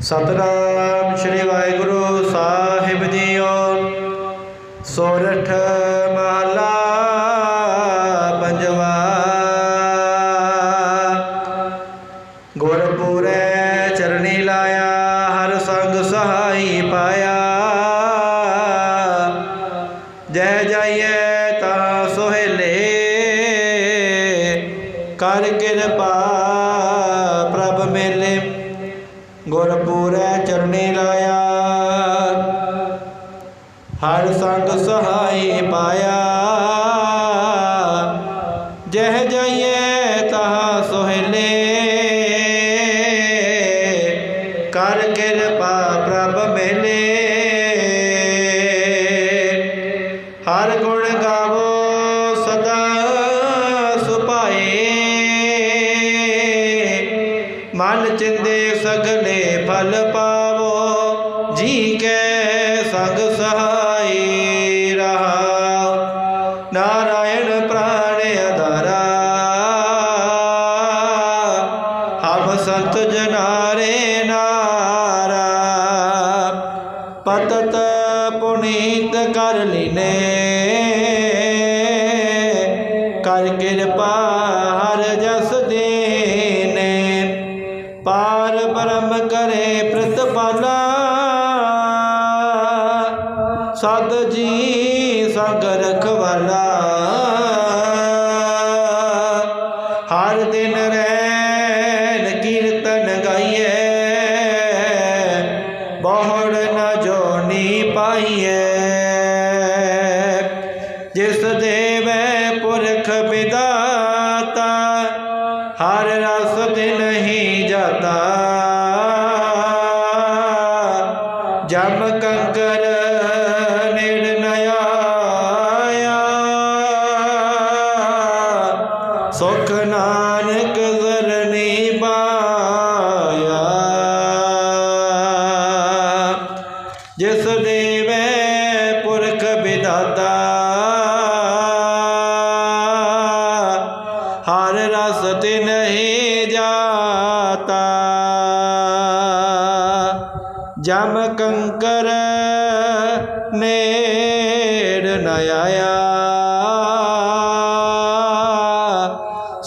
ਸਤਨਾਮ ਸ੍ਰੀ ਵਾਹਿਗੁਰੂ ਸਾਹਿਬ ਜੀਓ। ਸੋਰਠ ਮਹਲਾ ਪੰਜਵਾ। ਗੁਰਪੂਰੈ ਚਰਣੀ ਲਾਇਆ, ਹਰ ਸੰਗ ਸਹਾਈ ਪਾਇਆ। ਜੈ ਜਾਈਏ ਤਾਂ ਸੁਹੇਲੇ, ਕਰ ਕਿਰਪਾ। ਗੁਰਪੂਰੈ ਚਰਣੀ ਲਾਇਆ। ਹਰ ਸੰਗ ਸਹਾਈ ਪਾਇਆ। ਜਹ ਜਾਈਏ ਤਾ ਸੁਹੇਲੇ। ਕਰ ਕਿਰਪਾ ਪ੍ਰਭ ਮੇਲੇ। ਹਰ ਗੁਣ ਗਾਵੋ ਮਨ ਚਿੰਦੇ ਸਗਲੇ ਫਲ ਪਾਵੋ, ਜੀ ਕੈ ਸੰਗ ਸਹਾਈ ਰਹਾਉ। ਨਾਰਾਇਣ ਪ੍ਰਾਣ ਅਧਾਰਾ। ਹਮ ਸੰਤ ਜਨਾਰੇ ਨਾਰਾ। ਪਤਤ ਪੁਨੀਤ ਕਰ ਲੀਨੇ। ਕਰ ਕਿਰਪਾ ਹਰ ਜਸ ਦੇ। ਪ੍ਰਤਪਾਲਾ। ਸਦ ਜੀ ਸੰਗ ਰਖਵਾਲਾ ਹਰ ਦਿਨ ਰੈਨ ਕੀਰਤਨ ਗਾਈਏ ਬਹੁੜ ਨ ਜੋਨੀ ਪਾਈਏ ਜਿਸ ਦੇਵੇ ਪੁਰਖ ਵਿਦਾਤਾ, ਹਰ ਰਸ ਤੇ ਨਹੀਂ ਜਾਤਾ। ਸੁਖ ਨਾਨਕ ਜ਼ਰਨੀ ਪਾਇਆ। ਜਿਸ ਦੇਵੇ ਪੁਰਖ ਵਿਦਾਤਾ ਹਰ ਰਸ ਤੇ ਨਹੀਂ ਜਾਤਾ। ਜਮ ਕੰਕਰ ਨੇੜ ਨ ਆਇਆ।